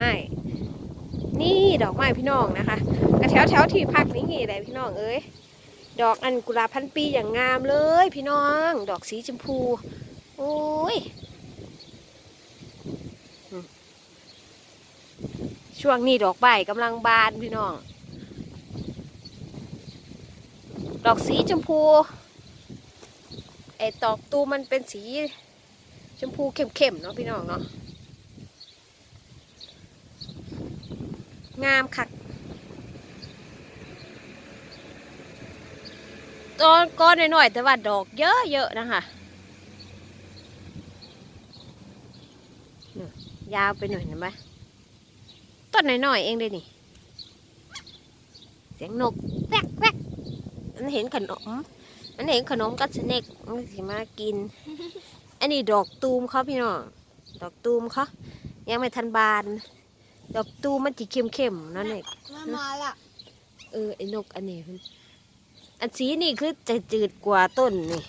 ไม้นี่ดอกไม้พี่น้องนะคะกระแถวแถวที่พักนี่ไงเลยพี่น้องเอ้ยดอกอันกุหลาบพันปีอย่างงามเลย พี่น้อง ดอกสีชมพูโอ้ยช่วงนี้ดอกใบกำลังบานพี่น้อง ดอกสีชมพูไอ้ดอกตูมันเป็นสีชมพูเข้มๆเนาะพี่น้องเนาะ งามคักตอนก้อนหน่อยๆแต่ว่าดอกเยอะๆนะคะนี่ยาวไปหน่อยเห็นไหมต้นหน่อยๆเองเลยนี่ เสียงนกแวกแวกมันเห็นขนม มันเห็นขนมกัดสเน็กมันสิมากิน อันนี้ดอกตูมเขาพี่น้อง ดอกตูมเขายังไม่ทันบาน ดอกตูมมันจีเข้มๆเนั่นเองมามาละเออไอ้นกอันนี้มันอันสีนี่คือจะจืดกว่าต้นนี่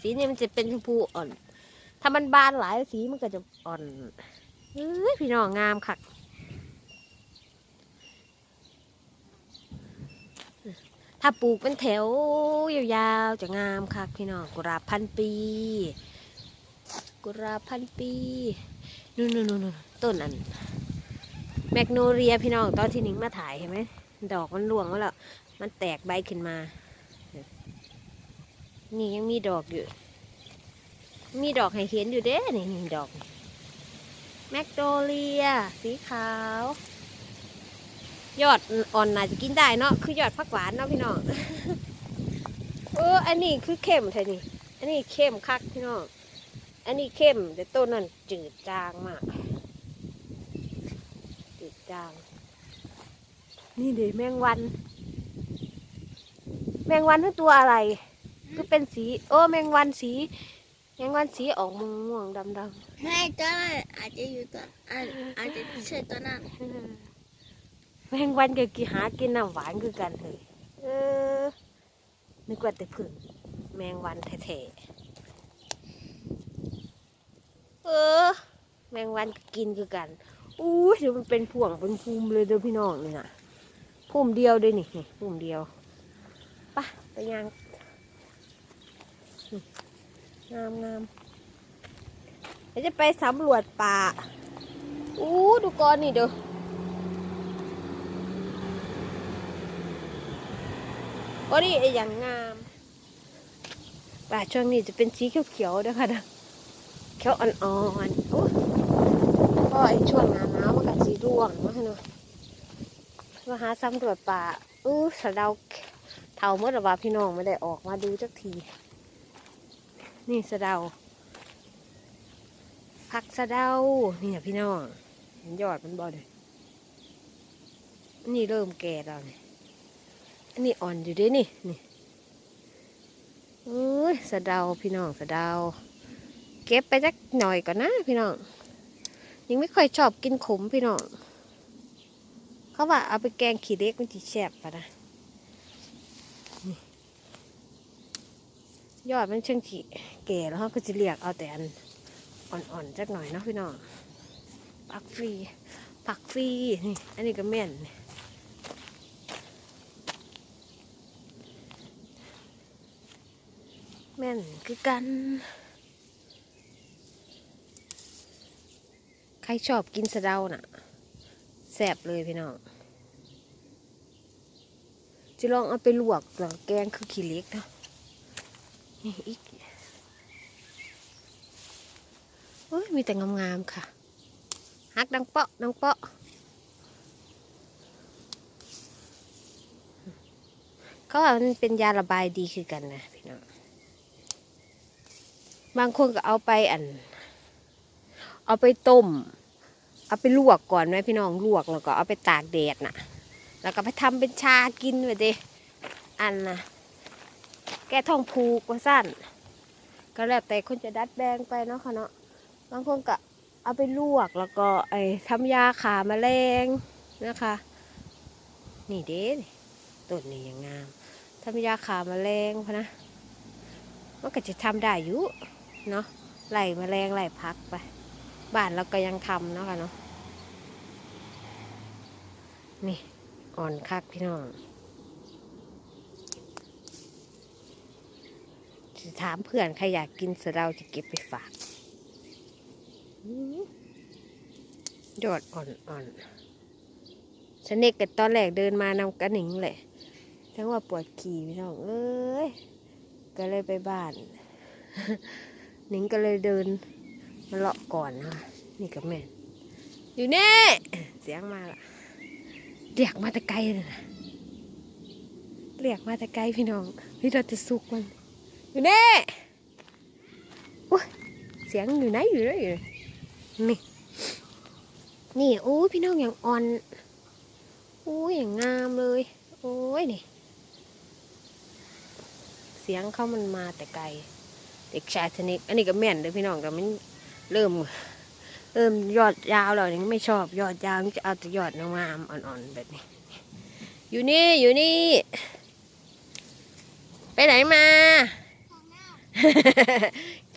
สีนี่มันจะเป็นชมพูอ่อน ถ้ามันบานหลายสีมันก็จะอ่อนเอ้ยพี่น้องงามคักถ้าปลูกเป็นแถวยาวๆจะงามคักพี่น้องกุหลาบพันปี กุหลาบพันปีนู่นๆๆๆต้นอัน แมกโนเรียพี่น้องตอนที่นิ้งมาถ่ายเห็นไหมดอกมันร่วงแล้วล่ะมันแตกใบขึ้นมา นี่ยังมีดอกอยู่ มีดอกให้เห็นอยู่เด้นี่นี่ดอก แมกโนเรีย สีขาวยอดอ่อนน่าจะกินได้เนาะคือยอดผักหวานเนาะพี่น้องเอออันนี้คือเข้มแท้นี่อันนี้เข้มคักพี่น้องอันนี้เข้มแต่ต้นนั้นจืดจางมาก ดจาง นี่เดี๋ยวแมงวัน แมงวันคือตัวอะไรคือเป็นสี โอ้แมงวันสี แมงวันสีออกม่วงม่วงๆดำดไม่ตัวนั้นอาจจะอยู่ตัวอาจอาจจะใช่ตัวนั้นำแมงวันก็กินหากินน้ำหวานคือกันเลยเออนึกว่าแต่ผึ่งแมงวันแท้ๆเออ แมงวันก็กินคือกัน อู้ยเดี๋ยวมันเป็นพ่วงเป็นภูมิเลยเด้อพี่น้องนี่นะภูมิเดียวเลยนี่นี่ภูมิเดียวปะไปยังงามงามเดี๋ยวจะไปสำรวจป่าอู้ดูก้อนนี่เด้อก้อนนี่ไอ้อย่างงามป่าช่วงนี้จะเป็นสีเขียวๆด้อค่ะเด้อเขียวอ่อนๆอู้ก็ ไอช่วงหนาหนาวมันก็สีร่วงมาให้หน่อยมาหาสำรวจป่าอู้สะเดาเท่าเมื่อระบาพี่น้องไม่ได้ออกมาดูจักที นี่สะเดาผักสะเดานี่นะพี่น้องเห็นยอดมันบ่เลยนี่เริ่มแก่แล้วนี่อันนี้อ่อนอยู่ด้วยนี่นี่อุ้ยสะเดาพี่น้องสะเดา เก็บไปจักหน่อยก่อนนะพี่น้อง ยังไม่ค่อยชอบกินขมพี่น้อง เขาว่าเอาไปแกงขี้เล็กมันจีแซ่บปะนะยอดมันเชิงขี้แก่แล้วเขาก็จะเรียกเอาแต่อันอ่อนๆจักหน่อยนะพี่น้องผักฟรีผักฟรีนี่อันนี้ก็แม่นนี่แม่นคือกัน ใค รชอบกินสะเดาน่ะแซ่บเลยพี่น้องจะลองเอาไปลวกหรอแกงคือขี้เล็กเนาะนี่อีกโอ้ยมีแต่งามๆค่ะฮักดังเปาะดังเปาะเขาว่ามันเป็นยาระบายดีคือกันนะพี่น้องบางคนก็เอาไปอัน เอาไปต้ม เอาไปลวกก่อนไหมพี่น้องลวกแล้วก็เอาไปตากแดดน่ะ แล้วก็ไปทำเป็นชากินไปเดอันน่ะแก้ท้องผูกว่าสั้น ก็แล้วแต่คนจะดัดแปลงไปเนาะค่ะเนาะบางคนก็เอาไปลวกแล้วก็ไอ้ทำยาขาแมลงนะคะ นี่เด้ต้นนี้ยังงามทำยาขาแมลงพะนะมันก็จะทำได้อยู่เนาะไล่แมลงไล่พักไป บ้านเราก็ยังทำเนาะค่ะเนาะนี่อ่อนคักพี่น้องจะถามเพื่อนใครอยากกินสะเดาจะเก็บไปฝากยอดอ่อนอ่อนๆฉันเอกกันตอนแรกเดินมานำกระหนิงเลยทั้งว่าปวดขี่พี่น้องเอ้ย ก็เลยไปบ้าน หนิงก็เลยเดิน มาเลาะก่อนนะนี่กับแม่ อยู่นี่เสียงมาละเรียกมาแต่ไกลเลยนะเรียกมาแต่ไกลพี่น้องพี่เราจะสุกมันอยู่นี่อุ๊ยเสียงอยู่ไหนอยู่ไหนอยู่นนี่นี่โอ้พี่น้องอย่างอ่อนโอ้ยอย่างงามเลย โอ้ยนี่เสียงเขามันมาแต่ไกลเด็กชายชนิดอันนี้ก็แม่นเลยพี่น้องแต่มัน เริ่ม เริ่มยอดยาวแล้วยังไม่ชอบยอดยาวนี่จะเอาแต่ยอดงามๆอ่อนๆแบบนี้ อยู่นี่อยู่นี่ ไปไหนมา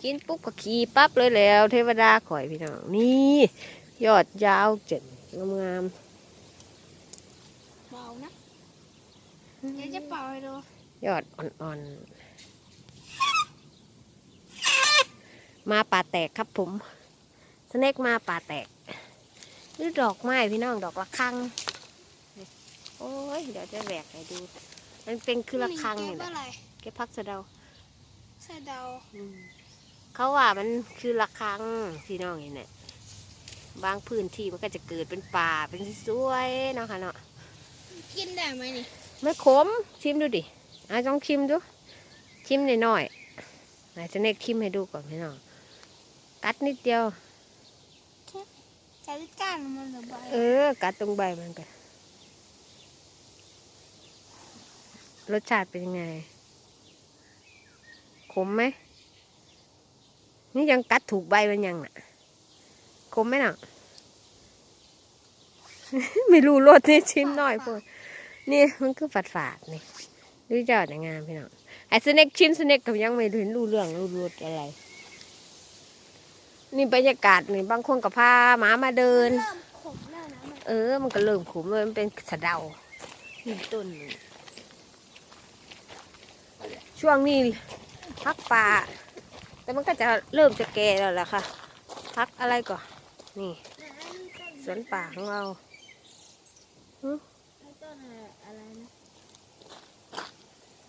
กินปุ๊บก็ขี่ปั๊บเลยแล้ว เทวดาข่อยพี่น้องนี่ยอดยาวเจ๋งงามเป่านะเดี๋ยวจะเป่าให้ดูๆยอดอ่อนๆ มาป่าแตกครับผมสเน็กมาป่าแตกนี่ดอกไม้พี่น้องดอกละคังนี่โอ้ยเดี๋ยวจะแหวกให้ดู มันเป็นคือละคังนี่นี่แหก็ละอะไรเก็บพักสะเดาสะเดาอืมเขาว่ามันคือระฆังพี่น้องเห็นไหมบางพื้นที่มันก็จะเกิดเป็นป่าเป็นสวยๆเนาะค่ะเนาะกินได้ไหมนี่ไม่ขมชิมดูดิอะต้องชิมดูชิมหน่อยๆไหนจะเน็กชิมให้ดูก่อนพี่น้อง กัดนิดเดียวใช้ก้านมันหรือใบเออ กัดตรงใบมันกันรสชาติเป็นยังไง ขมไหม นี่ยังกัดถูกใบมันยังน่ะ ขมไหมน่ะ ไม่รู้รสนี่ชิมหน่อยพอนี่มันคือฝาดฝาดๆนี่ดูจอดงามพี่น้องไอ้สเน็กชิมสเน็กกับยังไม่เห็นรู้เรื่องรู้รสอะไร นี่บรรยากาศนี่บางคนกับพาหมามาเดินเริ่มขมแล้วนะมันเออ มันก็เริ่มขมเลยมันเป็นสะเดานี่ต้นนี่ช่วงนี้พักป่า แต่มันก็จะเริ่มจะแก่แล้วล่ะค่ะ พักอะไรก่อนนี่ สวนป่าของเราต้นอะไรนะ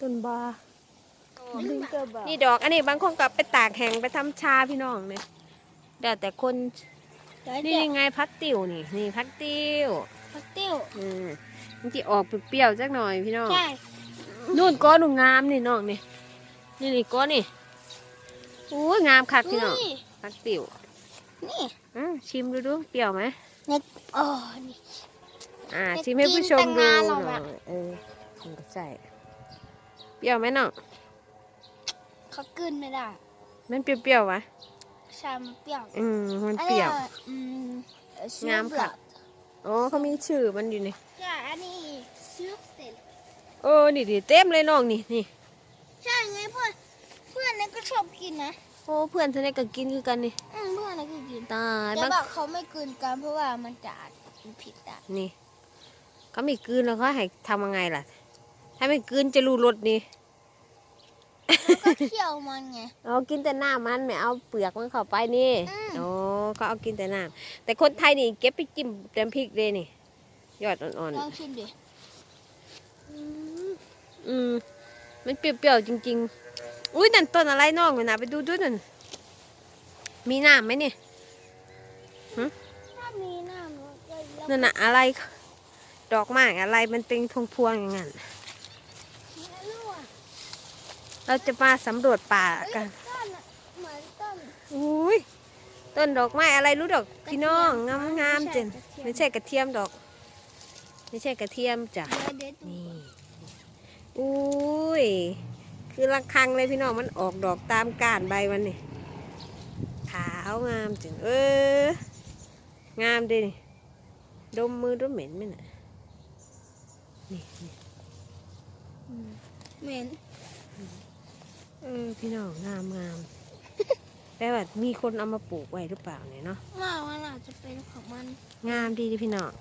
ต้นบาลิงเกอร์บอนี่ดอก อันนี้บางคนก็ไปตากแห้งไปทำชาพี่น้องเนี่ย แต่แต่คนนี่นี่ไงพักติวนี่นี่พักติวผักติ้วอืมมันจะออกเปรี้ยวๆจักหน่อยพี่น้องใช่นู่นก้อนหนูงามนี่น้องนี่นี่นี่ก้อนนี่โอ้ยงามคักพี่น้องนี่พักติ๋วนี่อะชิมดูดูเปรี้ยวไหมอ๋อนี่ อ่าจะชิมให้ผู้ชมกินแต่ดูงาหหรน่ออวะยเออมันก็ใส่เปรี้ยวไหมน้องเขากลืนไม่ได้มันเปรี้ยวๆวะ ใช่มันเปรี้ยวอืมมันเปรี้ยวอันนี้อืมเอ่องามค่ะ อ๋อเขามีชื่อมันอยู่นี่ใช่อันนี้ซื้อเสร็จโอ้นี่ดิเต็มเลยน้องนี่นี่ใช่ไงเพื่อนเพื่อนนั่นก็ชอบกินนะโอ้เพื่อนท่านนี้ก็กินคือกันนี่อืมเพื่อนนั่นก็กินตายแต่บางว่าเขาไม่กลืนกันเพราะว่ามันจะอาจกินผิดได้นี่เขาไม่กลืนแล้วเขาให้ทำยังไงล่ะ ถ้าไม่กลืนจะรู้รสนี่แล้ว ก็เคี่ยวมันไง เอากินแต่น้ำมันไม่เอาเปลือกมันเข้าไปนี่อืมโอ้เขาเอากินแต่น้ำแต่คนไทยนี่เก็บไปจิ้มเต็มพริกเลยนี่ยอดอ่อนลองชิมดิๆอืมมันเปรี้ยวๆจริง ๆ อุ้ยนั่นต้นอะไรน้องนะไปดูด้วยนั่นมีน้ำไหมเนี่ยถ้ามีน้ำมันก็แล้วนั่นน่ะอะไร ดอกไม้อะไรมันเป็นพวงๆอย่างนั้นไม่รู้อะ เราจะมาสำรวจป่าเอ้ยกันต้นอะเหมือนต้นอุ้ยต้นดอกไม้อะไรรู้ดอกพี่น้องงามงามๆไม่จังใช่ไม่ใช่กระเทียมดอก ไม่ใช่กระเทียมจ้ะเดี๋ยวเดี๋ยวดูนี่อุ้ยคือระคังเลยพี่น้องมันออกดอกตามก้านใบมันนี่ขาวงามจังเอองามดิดมมือดมเหม็นไหมน่ะนี่นี่เหม็น เออพี่น้องงามงามแต่ว่ามีคนเอามาปลูกไว้หรือเปล่าเนี่ยเนาะ ว่ามันอาจจะเป็นของมัน งามดีดิพี่น้อง